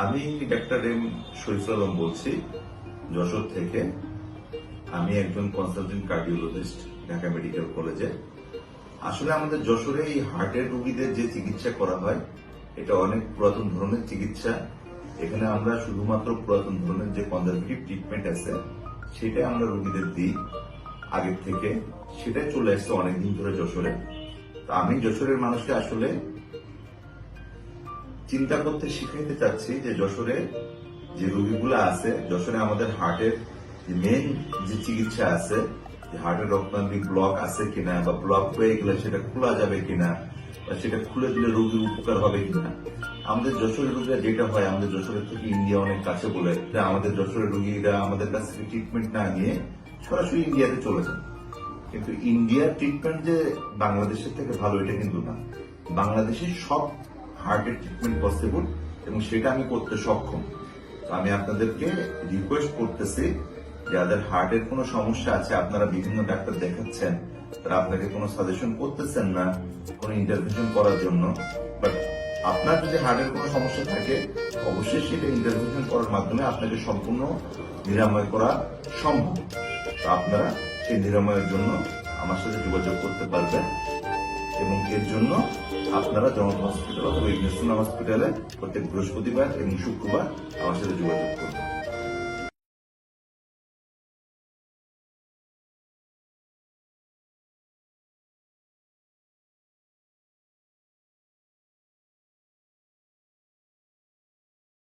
আমি doctor M Shariful Alam বলছি, যশোর থেকে। আমি একজন কনসালটেন্ট কার্ডিওলজিস্ট ঢাকা মেডিকেল কলেজে আসলে আমাদের যশোরে এই হার্টের রোগীদের যে চিকিৎসা করা হয়, এটা অনেক পুরাতন ধরনের চিকিৎসা। এখানে আমরা শুধুমাত্র পুরাতন ধরনের যে কনজারভেটিভ ট্রিটমেন্ট আছে, সেটাই আমরা রোগীদের দিই আগের থেকে। সেটাই চলে আসছে অনেকদিন ধরে যশোরে। তো আমি যশোরের মানুষকে আসলে চিন্তা করতে শিখাইতে চাচ্ছি যে যশোরে যে রোগীগুলো আছে, যশোরে আমাদের হার্টের যে মেন যে চিকিৎসা আছে হার্টের রক্তান্তিক ব্লক আছে কিনা বা ব্লক হয়ে গেলে সেটা খোলা যাবে কিনা বা সেটা খুলে দিলে রোগীর উপকার হবে কিনা। আমাদের যশোরের রোগীরা যেটা হয়, আমাদের যশোরের থেকে ইন্ডিয়া অনেক কাছে বলে আমাদের যশোরের রোগীরা আমাদের কাছ থেকে ট্রিটমেন্ট না নিয়ে সরাসরি ইন্ডিয়াতে চলে যান কিন্তু ইন্ডিয়ার ট্রিটমেন্ট যে বাংলাদেশের থেকে ভালো, এটা কিন্তু না। বাংলাদেশে সব হার্টের ট্রিটমেন্ট পসিবল এবং সেটা আমি করতে সক্ষম। আমি আপনাদেরকে রিকোয়েস্ট করতেছি, যাদের হার্টের কোনো সমস্যা আছে, আপনারা বিভিন্ন ডাক্তার দেখাচ্ছেন, তারা আপনাকে কোনো সাজেশন করতেছেন না, কোনো ইন্টারভেনশন করার জন্য বাট আপনার যদি হার্টের কোনো সমস্যা থাকে, অবশ্যই সেটা ইন্টারভেনশন করার মাধ্যমে আপনাকে সম্পূর্ণ নিরাময় করা সম্ভব। তো আপনারা সেই নিরাময়ের জন্য আমার সাথে যোগাযোগ করতে পারবেন। এবং এর জন্য আপনারা জনতা হসপিটাল অথবা ইগনেসন হসপিটালে প্রত্যেক বৃহস্পতিবার এবং শুক্রবার আমার সাথে যোগাযোগ করবেন